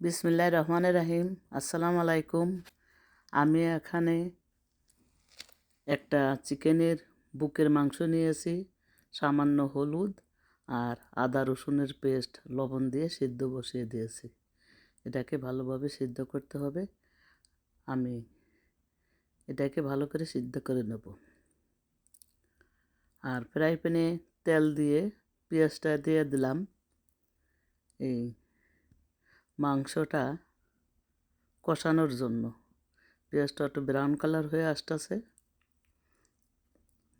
বিসমিল্লাহ রহমানের রাহিম। আসসালামু আলাইকুম। আমি এখানে একটা চিকেনের বুকের মাংস নিয়েছি, সামান্য হলুদ আর আদা রসুনের পেস্ট লবণ দিয়ে সিদ্ধ বসিয়ে দিয়েছি। এটাকে ভালোভাবে সিদ্ধ করতে হবে। আমি এটাকে ভালো করে সিদ্ধ করে নেব। আর ফ্রাই প্যানে তেল দিয়ে পেঁয়াজটা দিয়ে দিলাম। এই মাংসটা কষানোর জন্য। পেঁয়াজটা একটু ব্রাউন কালার হয়ে আসতেছে।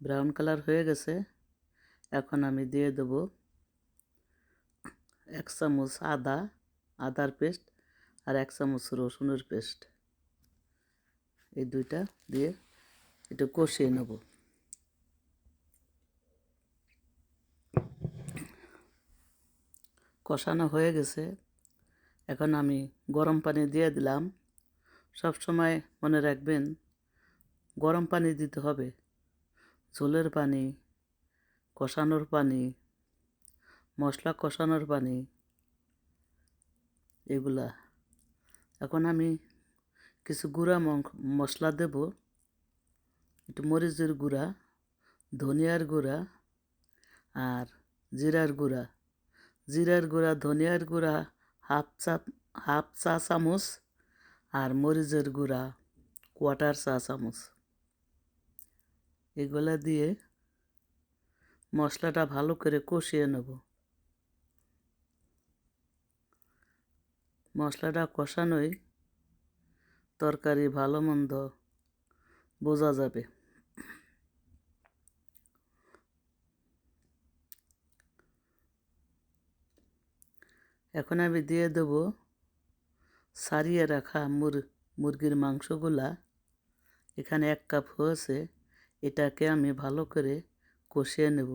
ব্রাউন কালার হয়ে গেছে। এখন আমি দিয়ে দেব এক চামচ আদা, আদার পেস্ট আর এক চামচ রসুনের পেস্ট। এই দুইটা দিয়ে একটু কষিয়ে নেব। কষানো হয়ে গেছে। এখন আমি গরম পানি দিয়ে দিলাম। সব সময় মনে রাখবেন, গরম পানি দিতে হবে। ঝোলের পানি, কষানোর পানি, মশলা কষানোর পানি, এগুলা। এখন আমি কিছু গুঁড়া মং, মশলা দেব। একটু মরিচের গুঁড়া, ধনিয়ার গুঁড়া আর জিরার গুঁড়া। জিরার গুঁড়া, ধনিয়ার গুঁড়া হাফ চা হাফ চা চামচ আর মরিচের গুঁড়া কোয়াটার চা চামচ। এগুলা দিয়ে মশলাটা ভালো করে কষিয়ে নেব। মশলাটা কষানোই তরকারি ভালো মন্দ বোঝা যাবে। এখন আমি দিয়ে দেব সারিয়ে রাখা মুর, মুরগির মাংসগুলা। এখানে এক কাপ হয়েছে, এটাকে আমি ভালো করে কষিয়ে নেব।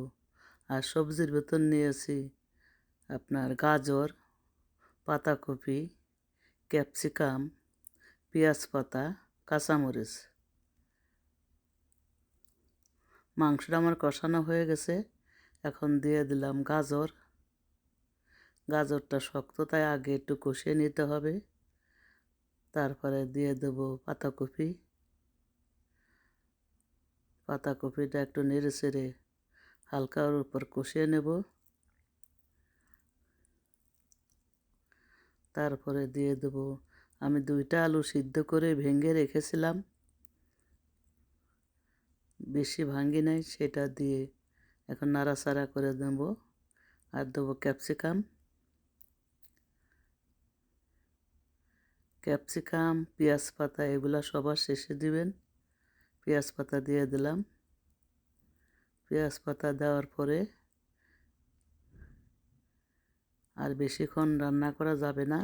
আর সবজির ভেতর নিয়েছি আপনার গাজর, পাতাকপি, ক্যাপসিকাম, পেঁয়াজ পাতা, কাঁচামরিচ। মাংসটা আমার কষানো হয়ে গেছে, এখন দিয়ে দিলাম গাজর। গাজরটা শক্ত, তাই আগে একটু কষিয়ে নিতে হবে। তারপরে দিয়ে দেব পাতাকপি। পাতাকপিটা একটু নেড়ে চেড়ে হালকা ওর উপর কষিয়ে নেব। তারপরে দিয়ে দেব, আমি দুইটা আলু সিদ্ধ করে ভেঙে রেখেছিলাম। বেশি ভাঙ্গি নাই, সেটা দিয়ে এখন নাড়াচাড়া করে দেব। আর দেবো ক্যাপসিকাম। ক্যাপসিকাম, পেঁয়াজ পাতা, এগুলো সবার শেষে দিবেন। পেঁয়াজ পাতা দিয়ে দিলাম। পেঁয়াজ পাতা দেওয়ার পরে আর বেশিক্ষণ রান্না করা যাবে না।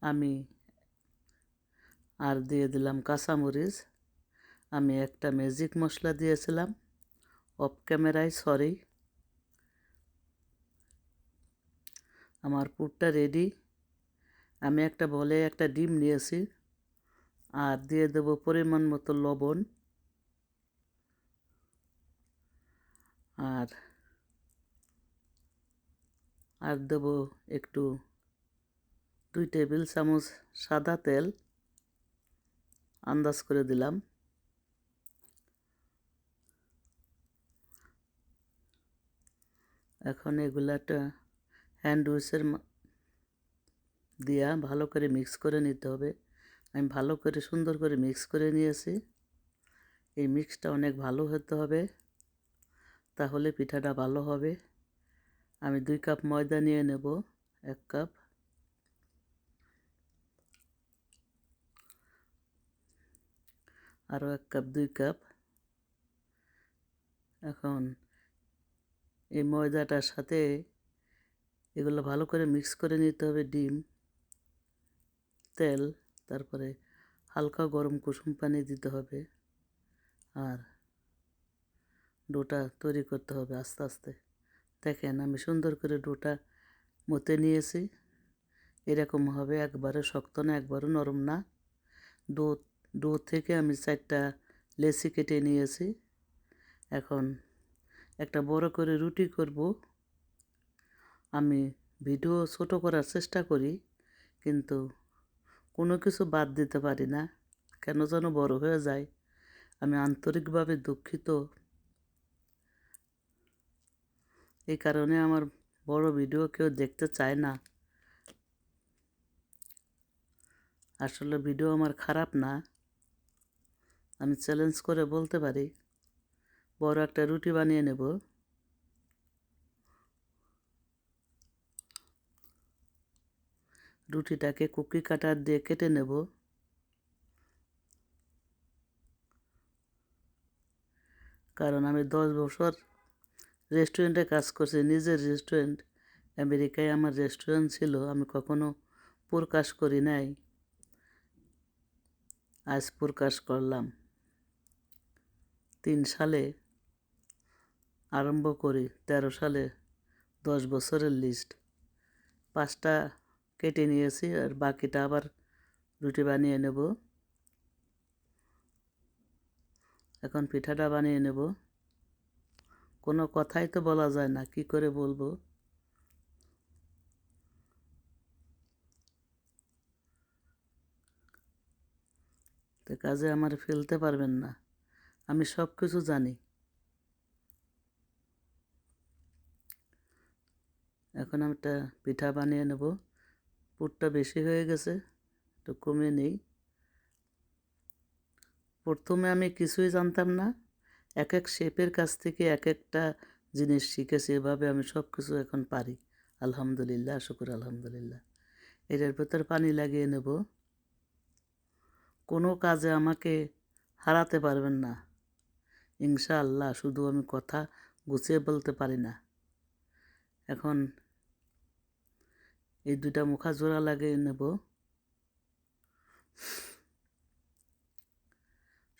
আমি আর দিয়ে দিলাম কাঁচামরিচ। আমি একটা ম্যাজিক মশলা দিয়েছিলাম। অফ ক্যামেরায় সরি আমার পুরটা রেডি আমি একটা বলে একটা ডিম নিয়েছি আর দিয়ে দেব পরিমাণ মতো লবণ আর আর দেব একটু দুই টেবিল চামচ সাদা তেল আন্দাজ করে দিলাম। এখন এগুলাটা হ্যান্ড উইচের দিয়া ভালো করে মিক্স করে নিতে হবে। আমি ভালো করে সুন্দর করে মিক্স করে নিয়েছি। এই মিক্সটা অনেক ভালো হতে হবে। তাহলে পিঠাটা ভালো হবে। আমি দুই কাপ ময়দা নিয়ে নেব, এক কাপ। আরও এক কাপ, দুই কাপ। এখন এই ময়দাটার সাথে এগুলো ভালো করে মিক্স করে নিতে হবে ডিম। তেল, তারপরে হালকা গরম কুসুম পানি দিতে হবে আর ডোটা তৈরি করতে হবে আস্তে আস্তে। দেখেন আমি সুন্দর করে ডোটা মতে নিয়েছি। এরকম হবে, একবারে শক্ত না একবারও নরম না। ডো ডো থেকে আমি চারটা লেসি কেটে নিয়েছি। এখন একটা বড় করে রুটি করব। আমি ভিডিও ছোট করার চেষ্টা করি, কিন্তু কোনো কিছু বাদ দিতে পারি না। কেন যেন বড় হয়ে যায়। আমি আন্তরিকভাবে দুঃখিত। এই কারণে আমার বড় ভিডিও কেউ দেখতে চায় না। আসলে ভিডিও আমার খারাপ না। আমি চ্যালেঞ্জ করে বলতে পারি। বড় একটা রুটি বানিয়ে নেব। রুটিটাকে কুকি কাটার দিয়ে কেটে নেব। কারণ আমি দশ বছর রেস্টুরেন্টে কাজ করছি, নিজের রেস্টুরেন্ট। আমেরিকায় আমার রেস্টুরেন্ট ছিল, আমি কখনো প্রকাশ করি নাই। আজ প্রকাশ করলাম। তিন সালে আরম্ভ করি, তেরো সালে দশ বছরের লিস্ট। পাঁচটা কেটে নিয়েছি আর বাকিটা আবার রুটি বানিয়ে নেব। এখন পিঠাটা বানিয়ে নেব। কোনো কথাই তো বলা যায় না, কি করে বলব? তো কাজে আমার ফেলতে পারবেন না, আমি সব কিছু জানি। এখন আমি একটা পিঠা বানিয়ে নেব। পুরটা বেশি হয়ে গেছে, একটু কমে নেই। প্রথমে আমি কিছুই জানতাম না এক এক শেপের কাছ থেকে এক একটা জিনিস শিখেছি, এভাবে আমি সব কিছু এখন পারি। আলহামদুলিল্লাহ, শুকুর আলহামদুলিল্লাহ। এটার ভেতর পানি লাগিয়ে নেব। কোনো কাজে আমাকে হারাতে পারবেন না। ইনশাআল্লাহ, শুধু আমি কথা গুছিয়ে বলতে পারি না। এখন এই দুটা মুখা জোড়া লাগিয়ে নেব।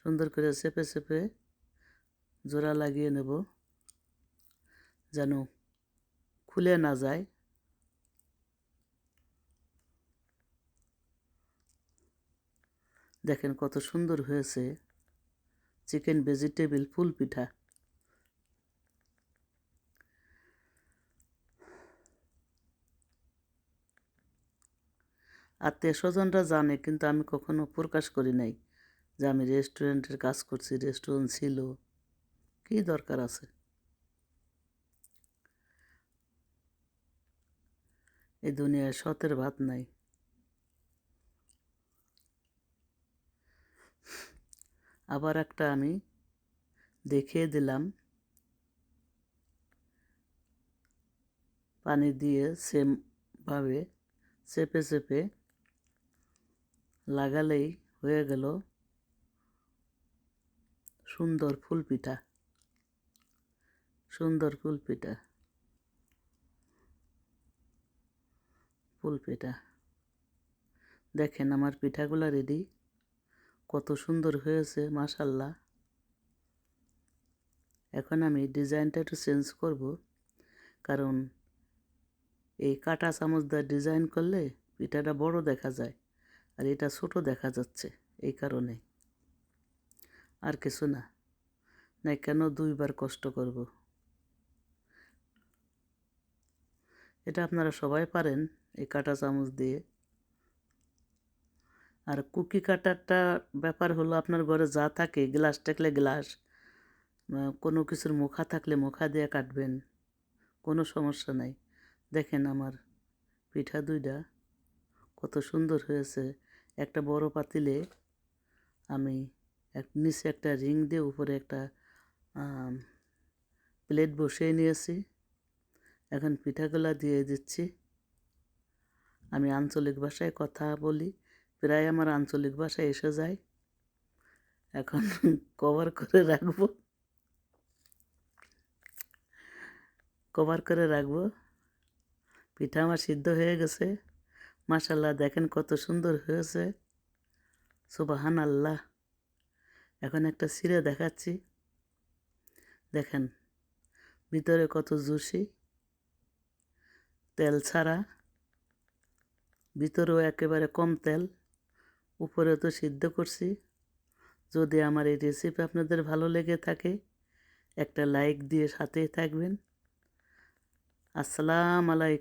সুন্দর করে চেপে চেপে জোড়া লাগিয়ে নেব, যেন খুলে না যায়। দেখেন কত সুন্দর হয়েছে। চিকেন ভেজিটেবিল, ফুল পিঠা। আত্মীয় স্বজনরা জানে, কিন্তু আমি কখনো প্রকাশ করি নাই যে আমি রেস্টুরেন্টের কাজ করছি, রেস্টুরেন্ট ছিল। কী দরকার আছে? এই দুনিয়ায় সতের ভাত নাই। আবার একটা আমি দেখিয়ে দিলাম। পানি দিয়ে সেমভাবে চেপে চেপে লাগালেই হয়ে গেল সুন্দর ফুল পিঠা সুন্দর ফুল পিঠা ফুল পিঠা দেখেন আমার পিঠাগুলো রেডি কত সুন্দর হয়েছে মাশাল্লাহ এখন আমি ডিজাইনটা একটু চেঞ্জ করব। কারণ এই কাটা চামচ দিয়ে ডিজাইন করলে পিঠাটা বড় দেখা যায়। আর এটা ছোট দেখা যাচ্ছে এই কারণে। আর কিছু না। না, কেন দুইবার কষ্ট করব? এটা আপনারা সবাই পারেন এই কাটা চামচ দিয়ে। আর কুকি কাটারটা ব্যাপার হলো আপনার ঘরে যা থাকে, গ্লাস থাকলে গ্লাস কোনো কিছুর মুখা থাকলে মুখা দিয়ে কাটবেন, কোনো সমস্যা নাই। দেখেন আমার পিঠা দুইটা, কত সুন্দর হয়েছে। একটা বড় পাতিলে আমি এক নিচে একটা রিং দিয়ে উপরে একটা প্লেট বসিয়ে নিয়েছি। এখন পিঠাগুলা দিয়ে দিচ্ছি। আমি আঞ্চলিক ভাষায় কথা বলি, প্রায় আমার আঞ্চলিক ভাষায় এসে যায়। এখন কভার করে রাখব। কভার করে রাখব। পিঠা আমার সিদ্ধ হয়ে গেছে। মাশাল্লাহ দেখেন কত সুন্দর হয়েছে। সুবাহান আল্লাহ এখন একটা সিরে দেখাচ্ছি। দেখেন, ভিতরে কত জুসি। তেল ছাড়া। ভিতরেও একেবারে কম তেল। উপরে তো সিদ্ধ করছি। যদি আমার এই রেসিপি আপনাদের ভালো লেগে থাকে, একটা লাইক দিয়ে সাথেই থাকবেন। আসসালাম আলাইকুম।